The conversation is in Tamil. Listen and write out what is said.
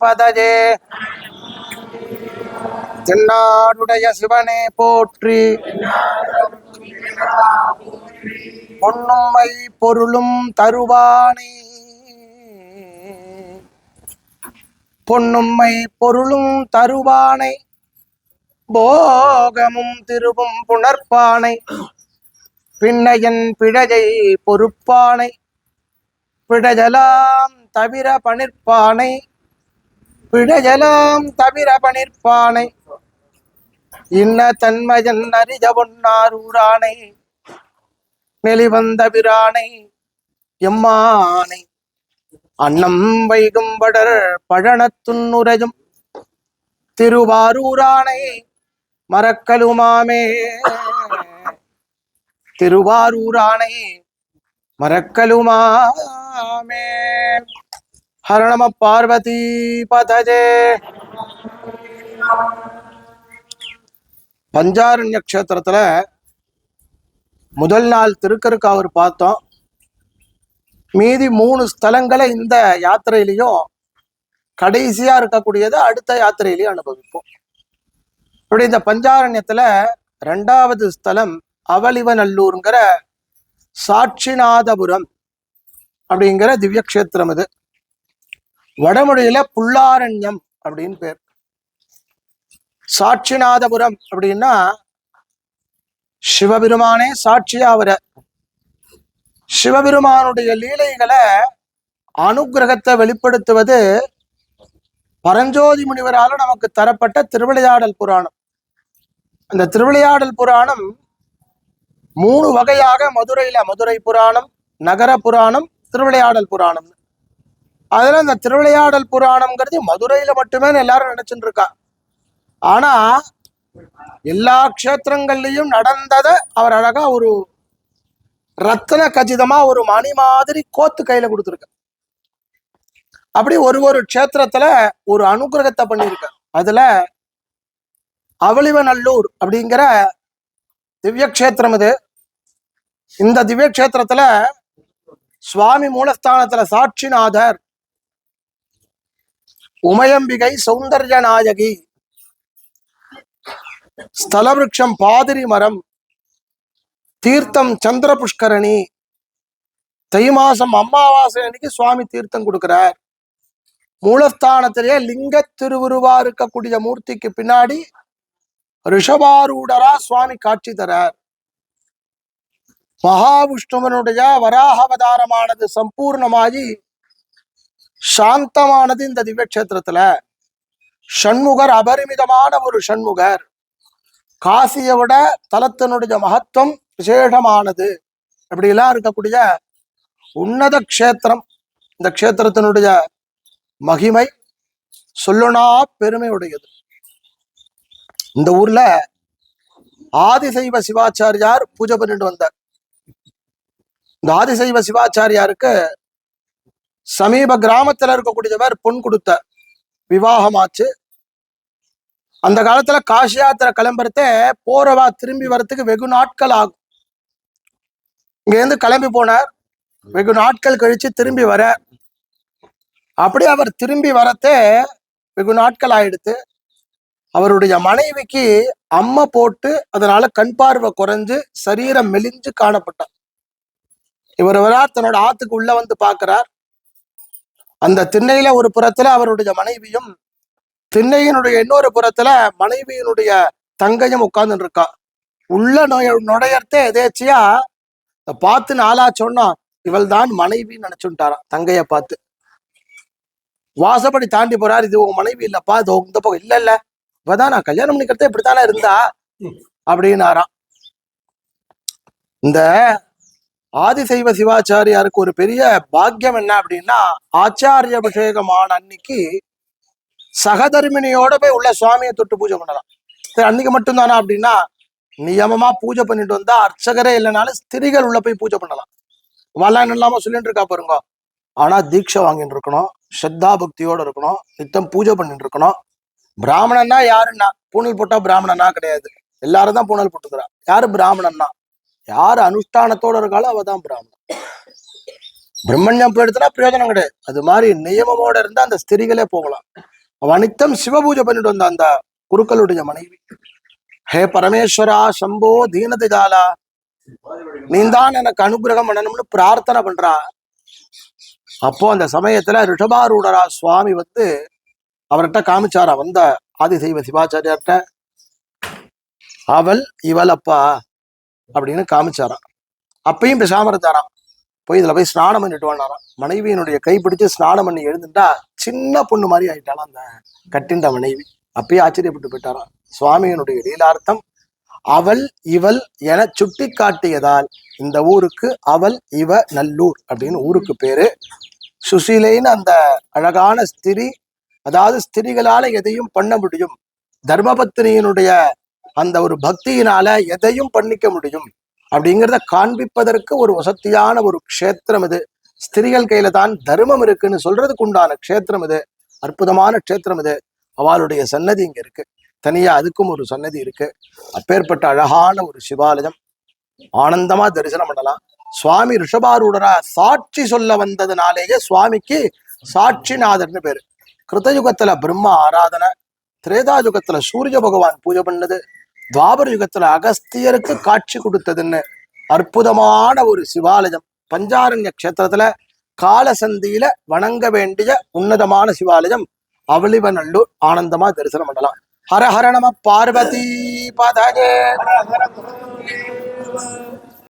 பதஜே தென்னாடுடைய சிவனே போற்றி. பொன்னும்மை பொருளும் தருவானே. பொன்னும்மை பொருளும் தருவானை. போகமும் திருவும் புணர்ப்பானை. பின்னையன் பிழையை பொறுப்பானை. பிழையலாம் தவிர பணிர்ப்பானை பிழையலாம் தவிர பணிர்ப்பானை இன்ன தன்மையன் அறிய ஒன்னாரூரானை நெளிவந்த பிரானை எம்மானை. அன்னம் வைகும்படர் பழனத்துன்னுரையும் திருவாரூரானை மறக்கலுமாமே. திருவாரூரானை மறக்கலுமாமே. ஹர நம பார்வதி பதஜே. பஞ்சாரண்ய க்ஷேத்திரத்துல முதல் நாள் திருக்கருக்காவூர் பார்த்தோம். மீதி மூணு ஸ்தலங்களை இந்த யாத்திரையிலையும் கடைசியா இருக்கக்கூடியதை அடுத்த யாத்திரையிலையும் அனுபவிப்போம். இப்படி இந்த பஞ்சாரண்யத்துல ரெண்டாவது ஸ்தலம் அவலிவநல்லூருங்கிற சாட்சிநாதபுரம் அப்படிங்கிற திவ்யக்ஷேத்திரம் இது. வடமொழியில புல்லாரண்யம் அப்படின்னு பேர். சாட்சிநாதபுரம் அப்படின்னா சிவபெருமானே சாட்சியாவர சிவபெருமானுடைய லீலைகளை அனுகிரகத்தை வெளிப்படுத்துவது பரஞ்சோதி முனிவரால நமக்கு தரப்பட்ட திருவிளையாடல் புராணம். அந்த திருவிளையாடல் புராணம் மூணு வகையாக மதுரையில மதுரை புராணம் நகர புராணம் திருவிளையாடல் புராணம். அதுல இந்த திருவிளையாடல் புராணம்ங்கிறது மதுரையில மட்டுமே எல்லாரும் நினைச்சுட்டு இருக்கா. ஆனா எல்லா க்ஷேத்திரங்கள்லயும் நடந்ததை அவர் அழகா ஒரு ரத்தன கச்சிதமா ஒரு மணி மாதிரி கோத்து கையில கொடுத்துருக்க. அப்படி ஒரு ஒரு க்ஷேத்திரத்துல ஒரு அனுகிரகத்தை பண்ணியிருக்க. அதுல அவளிவநல்லூர் அப்படிங்கிற திவ்யக்ஷேத்திரம் இது இந்த திவ்யக்ஷேத்திரத்துல சுவாமி மூலஸ்தானத்துல சாட்சிநாதர் உமயம்பிகை சௌந்தர்ய நாயகி ஸ்தலவிருட்சம் பாதிரி மரம் தீர்த்தம் சந்திர புஷ்கரணி தை மாசம் அம்மாவாசை அன்னைக்கு சுவாமி தீர்த்தம் கொடுக்கிறார். மூலஸ்தானத்திலேயே லிங்க திருவுருவா இருக்கக்கூடிய மூர்த்திக்கு பின்னாடி ரிஷபாரூடரா சுவாமி காட்சி தரார். மகாவிஷ்ணுவனுடைய வராகவதாரமானது சம்பூர்ணமாகி சாந்தமானது இந்த திவ்ய சண்முகர் ஷண்முகர் அபரிமிதமான ஒரு சண்முகர். காசியை விட தலத்தினுடைய மகத்துவம் விசேஷமானது. அப்படிலாம் இருக்கக்கூடிய உன்னத க்ஷேத்திரம். இந்த க்ஷேத்திரத்தினுடைய மகிமை சொல்லுனா பெருமை உடையது இந்த ஊர்ல ஆதிசைவ சிவாச்சாரியார் பூஜை பண்ணிட்டு வந்தார். இந்த ஆதிசைவ சிவாச்சாரியாருக்கு சமீப கிராமத்துல இருக்கக்கூடியவர் பொன் கொடுத்த விவாகமாச்சு. அந்த காலத்துல காசி யாத்திரை கிளம்புறத போறவா திரும்பி வரத்துக்கு வெகு நாட்கள் ஆகும். இங்க இருந்து கிளம்பி போனார். வெகு நாட்கள் கழிச்சு திரும்பி வர. அப்படி அவர் திரும்பி வரத்தே வெகு நாட்கள் ஆயிடுத்து. அவருடைய மனைவிக்கு அம்மை போட்டு அதனால கண் பார்வை குறைஞ்சு சரீரம் மெலிஞ்சு காணப்பட்டார். இவர் வரா தன்னோட ஆத்துக்கு உள்ள வந்து பார்க்கிறார். அந்த திண்ணையில ஒரு புறத்துல அவருடைய மனைவியும் திண்ணையினுடைய இன்னொரு புறத்துல மனைவியினுடைய தங்கையும் உட்கார்ந்து இருக்கா உள்ள நுழைய நுழையறதே எதேச்சியா பார்த்து நாளா சொன்னா இவள் தான் மனைவின்னு நினைச்சுட்டாராம் தங்கைய பார்த்து. வாசப்படி தாண்டி போறாரு இது உங்க மனைவி இல்லப்பா இது உங்க பக்கம் இல்ல இல்ல இப்பதான் நான் கல்யாணம் பண்ணிக்கிறதே இப்படித்தானே இருந்தா? அப்படின்னாராம். இந்த ஆதிசைவ சிவாச்சாரியாருக்கு ஒரு பெரிய பாக்கியம் என்ன அப்படின்னா ஆச்சாரிய அபிஷேகமான அன்னைக்கு சகதர்மினியோட போய் உள்ள சுவாமியை தொட்டு பூஜை பண்ணலாம். சரி அன்னைக்கு மட்டும்தானா அப்படின்னா நியமமா பூஜை பண்ணிட்டு வந்தா அர்ச்சகரே இல்லைனாலும் ஸ்திரிகள் உள்ள போய் பூஜை பண்ணலாம். வல்லான் இல்லாம சொல்லிட்டு இருக்கா பாருங்க. ஆனா தீட்சை வாங்கிட்டு இருக்கணும் ஸ்ரத்தா பக்தியோட இருக்கணும் நித்தம் பூஜை பண்ணிட்டு இருக்கணும். பிராமணன்னா யாருன்னா? பூணல் போட்டா பிராமணனா கிடையாது. எல்லாரும் தான் பூணல் போட்டுக்கிறா. யாரு பிராமணன்னா? யார் அனுஷ்டானத்தோட இருக்காளோ அவ தான் பிராமணன். பிரம்மண்யம் போயிடுத்துனா பிரயோஜனம் கிடையாது. அது மாதிரி நியமமோட இருந்தா அந்த ஸ்திரிகளே போகலாம். அவ நித்தம் சிவபூஜை பண்ணிட்டு வந்த அந்த குருக்களுடைய மனைவி. ஹே பரமேஸ்வரா சம்போ தீனதிதாலா நீ தான் எனக்கு அனுகிரகம் பண்ணணும்னு பிரார்த்தனை பண்றா. அப்போ அந்த சமயத்துல ரிஷபாரூடரா சுவாமி வந்து அவர்கிட்ட காமிச்சாரா? வந்த ஆதிசைவ சிவாச்சாரியார்கிட்ட. அவள் இவள் அப்பா அப்படின்னு காமிச்சாராம் அப்பயும் பேசாம இருந்தாராம். போய் இதுல போய் ஸ்நானம் பண்ணிட்டு வந்தாராம். மனைவியினுடைய கை பிடிச்சு ஸ்நானம் பண்ணி எழுந்துட்டா சின்ன பொண்ணு மாதிரி ஆயிட்டாலாம் அந்த கட்டின்ற மனைவி. அப்பயே ஆச்சரியப்பட்டு போயிட்டாராம். சுவாமியினுடைய லீலார்த்தம் அவள் இவள் என சுட்டி காட்டியதால் இந்த ஊருக்கு அவள் இவ நல்லூர் அப்படின்னு ஊருக்கு பேரு. சுசீலைன்னு அந்த அழகான ஸ்திரி அதாவது ஸ்திரீகளால எதையும் பண்ண முடியும். தர்மபத்தினியினுடைய அந்த ஒரு பக்தியினால எதையும் பண்ணிக்க முடியும். அப்படிங்கிறத காண்பிப்பதற்கு ஒரு வசத்தியான ஒரு க்ஷேத்திரம் இது. ஸ்திரிகள் கையில தான் தர்மம் இருக்குன்னு சொல்றதுக்கு உண்டான க்ஷேத்திரம் இது. அற்புதமான க்ஷேத்திரம் இது. அவளுடைய சன்னதி இங்க இருக்கு. தனியா அதுக்கும் ஒரு சன்னதி இருக்கு. அப்பேற்பட்ட அழகான ஒரு சிவாலயம். ஆனந்தமா தரிசனம் பண்ணலாம். சுவாமி ரிஷபாரூடரா சாட்சி சொல்ல வந்ததுனாலேயே சுவாமிக்கு சாட்சிநாதர்னு பேரு. கிருத்தயுகத்துல பிரம்ம ஆராதனை திரேதா யுகத்துல சூரிய பகவான் பூஜை பண்ணது துவாபர யுகத்துல அகஸ்தியருக்கு காட்சி கொடுத்ததுன்னு அற்புதமான ஒரு சிவாலயம். பஞ்சாரண்ய கஷேத்திரத்துல காலசந்தியில வணங்க வேண்டிய உன்னதமான சிவாலயம் அவளிவநல்லூர் ஆனந்தமா தரிசனம் பண்ணலாம். ஹர ஹர நம பார்வதி பதஜே.